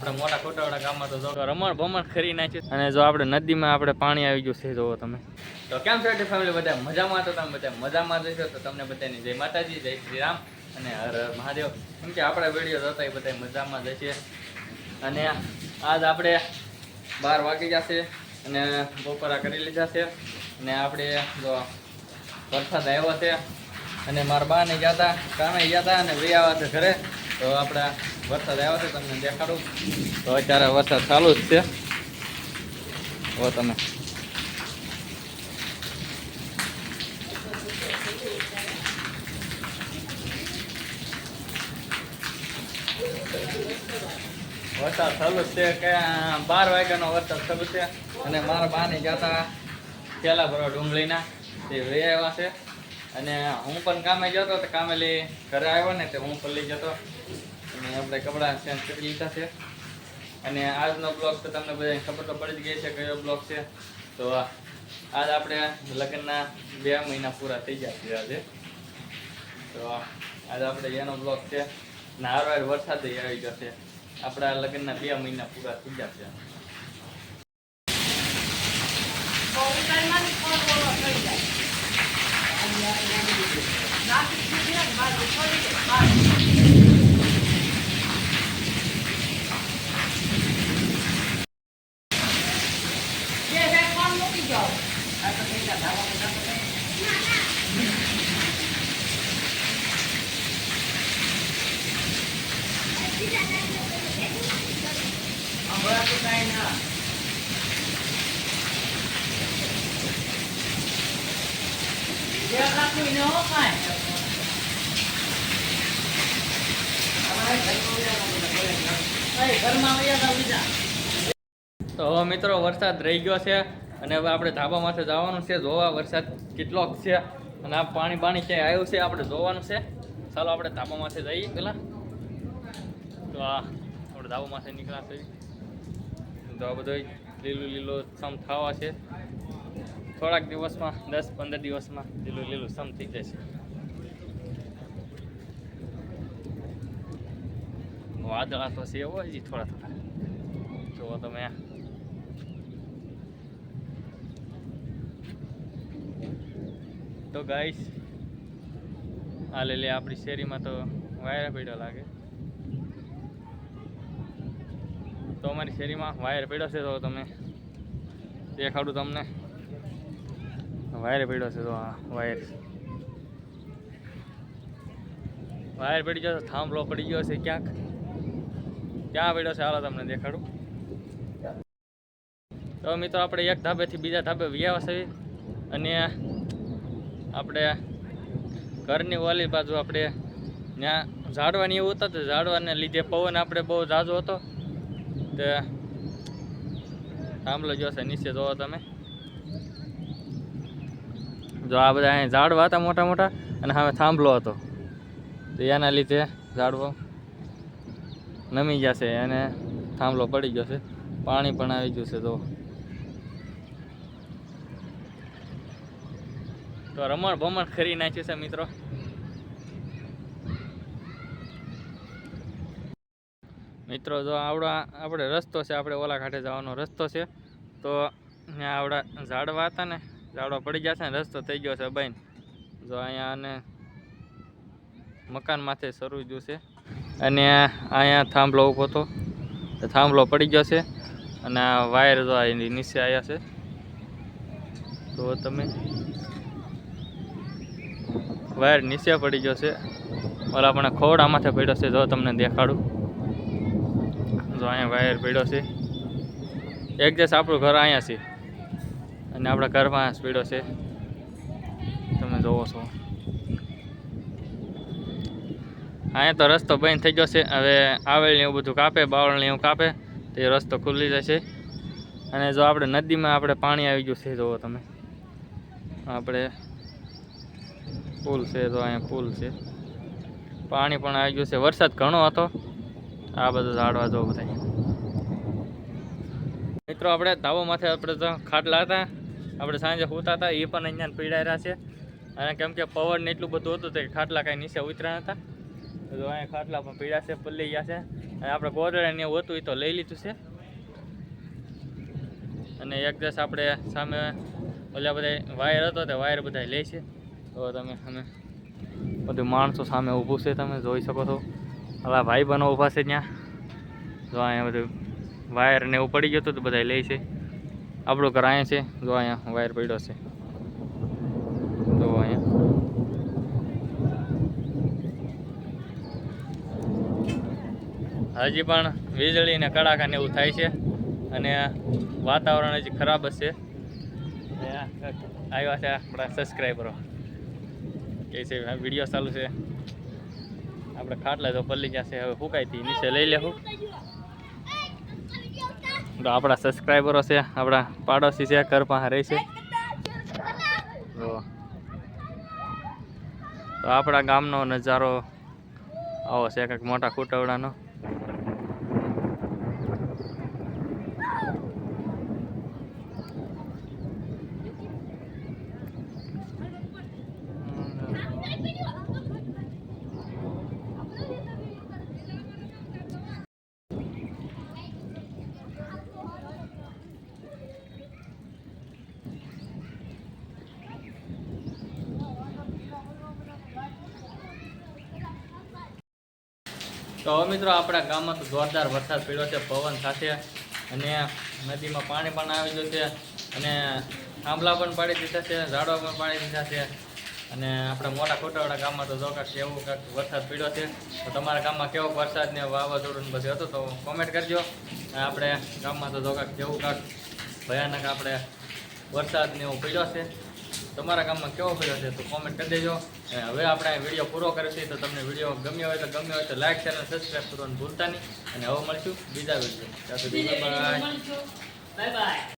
આપણે મોટા કોટાવાડા ગામમાં તો રમણ ભમણ ખરી નાખ્યું અને જો આપણે નદીમાં આપણે પાણી આવી ગયું છે જોવો તમે. તો કેમ છો ફેમિલી બધા મજામાં તો તમે બધા મજામાં જશો તમને બધાની જય માતાજી, જય શ્રી રામ અને હર મહાદેવ. કેમ કે આપણા વીડિયો જોતા એ બધા મજામાં જશે અને આજ આપણે બાર વાગી જશે અને બપોરા કરી લીધા છે. અને આપણે જો વરસાદ આવ્યો છે. અને મારા બા ને ગયા હતા, કામે ગયા હતા અને વે આવ્યા છે ઘરે. તો આપણે વરસાદ આવ્યો છે તમને દેખાડું. તો અત્યારે વરસાદ ચાલુ જ છે. હો તમે વરસાદ ચાલુ જ છે કે બાર વાગ્યાનો વરસાદ ચાલુ છે. અને મારા બાની હતા પેલા ભરવા ડુંગળીના તે વે આવ્યા છે. અને હું પણ કામે જતો તો કામે લઈ ઘરે આવ્યો ને તે હું પણ લઈ જતો અને આપણે કપડાં ચેન્જ કરી લીધા છે. અને આજનો બ્લોગ તો તમને બધાને ખબર તો પડી જ ગઈ છે કયો બ્લોગ છે. તો આજ આપણે લગ્નના બે મહિના પૂરા થઈ ગયા છે આજે. તો આજે આપણે એનો બ્લોગ છે. ને હારો વરસાદ આવી ગયો છે. આપણા લગ્નના બે મહિના પૂરા થઈ ગયા છે. તો હવે મિત્રો વરસાદ રહી ગયો છે. અને હવે આપણે ધાબા માથે જવાનું છે, જોવા વરસાદ કેટલોક છે. અને આ પાણી પાણી ક્યાંય આવ્યું છે, આપણે જોવાનું છે. ચાલો આપણે ધાબા માથે જઈએ પેલા તો આ આપણે ધાબા માથે નીકળ્યા છે તો આ બધો લીલું લીલું સમ થવા છે. થોડાક દિવસમાં, દસ પંદર દિવસમાં લીલું લીલું સમ થઈ જશે. વાદળા તો છે હજી થોડા થોડા. જોવો તમે તો ગાઈશ આ લે લે આપણી શેરીમાં તો વાયર પડ્યો લાગે. તો અમારી શેરીમાં વાયર પડ્યો છે તો તમે દેખાડું તમને. વાયર પડ્યો છે તો આ વાયર. વાયર પડી ગયો છે, થાંભલો પડી ગયો છે ક્યાંક. ક્યાં પડ્યો છે, હાલો તમને દેખાડું. તો મિત્રો, આપણે એક ધાબેથી બીજા ધાબે વ્યાવા અને આપણે ઘરની ઓલી બાજુ આપણે ત્યાં ઝાડવાની એવું હતા તો ઝાડવાને લીધે પવન આપણે બહુ ઝાઝો હતો. તે થાંભલો જો છે, નીચે જોવો તમે. જો આ બધા અહીંયા ઝાડવા હતા મોટા મોટા, અને હવે થાંભલો હતો. તો એના લીધે ઝાડવો નમી જશે અને થાંભલો પડી ગયો છે. પાણી પણ આવી ગયું છે તો તો રમણ ભમણ કરી નાખ્યું છે મિત્રો. મિત્રો, જો આવડા આપણે રસ્તો છે, આપણે ઓલા ઘાટે જવાનો રસ્તો છે. તો અહીંયા આવડા ઝાડવા હતા ને ઝાડવા પડી ગયા છે ને, રસ્તો થઈ ગયો છે બાઈન જો અહીંયા અને મકાન માથે શરૂ ગયું છે. અને અહીંયા થાંભલો ઊભો હતો. થાંભલો પડી ગયો છે. અને આ વાયર જો એની નીચે આવ્યા છે. તો તમે વાયર નીચે પડી ગયો છે. ઓલા આપણે ખોડા માથે પડ્યો છે, જો તમને દેખાડું. જો અહીંયા વાયર પડ્યો છે. એક દિવસ આપણું ઘર અહીંયા છે. અને આપણા ઘરમાં પડ્યો છે. તમે જોવો છો. અહીંયા તો રસ્તો બંધ થઈ ગયો છે. હવે આવેલ એવું બધું કાપે બાવળ એવું કાપે, તો એ રસ્તો ખુલ્લી જશે. અને જો આપણે નદીમાં આપણે પાણી આવી ગયું છે, જોવો તમે. આપણે પુલ છે, તો અહીંયા પુલ છે. પાણી પણ આવી ગયું છે. વરસાદ ઘણો હતો. આ બધું ઝાડવા જો બધા મિત્રો, આપણે ધાબો માથે આપણે તો ખાટલા હતા, આપણે સાંજે હોતા હતા એ પણ અહીંયા પીડાયેલા છે. અને કેમ કે પવન એટલું બધું હતું તે ખાટલા કાંઈ નીચે ઉતર્યા હતા તો અહીંયા ખાટલા પણ પીડા છે, પલ્લી ગયા છે. અને આપણે ગોદડાને એવું હતું એ તો લઈ લીધું છે. અને એક દિવસ આપણે સામે ઓલા બધા વાયર હતો, તે વાયર બધા લે છે. તો તમે અમે બધું માણસો સામે ઊભું છે, તમે જોઈ શકો છો. ઓલા ભાઈ બનો ઊભા છે ત્યાં. જો અહીંયા બધું વાયર ને એવું પડી ગયું હતું તો બધા લે છે. આપણું ઘર અહીંયા છે. જો અહીંયા વાયર પડ્યો છે. તો અહીંયા. હજી પણ વીજળી ને કડાકા ને એવું થાય છે. અને વાતાવરણ હજી ખરાબ છે. આવ્યા છે આપણા સબસ્ક્રાઈબરો કે છે વીડિયો ચાલુ છે. આપણે ખાટલા તો પલ્લી છે હવે ફૂંકાઈથી નીચે લઈ લેવું તો આપણા સબસ્ક્રાઈબરો છે, આપણા પાડોશી છે, ઘર પાસે રહે છે. તો આપણા ગામનો નજારો આવો છે, કંઈક મોટા ખૂટવડાનો. તો મિત્રો આપણા ગામમાં તો જોરદાર વરસાદ પડ્યો છે, પવન સાથે. અને નદીમાં પાણી પણ આવી ગયું છે. અને થાંભલા પણ પાડી દીધા છે, ઝાડવા પણ પાડી દીધા છે. અને આપણા મોટા ખોટાવાળા ગામમાં તો જો કાંઈક એવું કાંક વરસાદ પડ્યો છે, તો તમારા ગામમાં કેવો વરસાદ ને વાવાઝોડું બધું હતું તો કોમેન્ટ કરજો. આપણે ગામમાં તો જો કાંઈક કેવું કાંક ભયાનક આપણે વરસાદ ને એવું પડ્યો છે. તમારા ગામમાં કેવો પડ્યો છે તો કોમેન્ટ કરી દેજો. હવે આપણે વીડિયો પૂરો કરીશું તો તમને વીડિયો ગમ્યો હોય તો ગમ્યો હોય તો લાઈક શેર અને સબસ્ક્રાઈબ કરવાનું ભૂલતા નહીં. અને હવે મળશું બીજા વીડિયો બાય બાય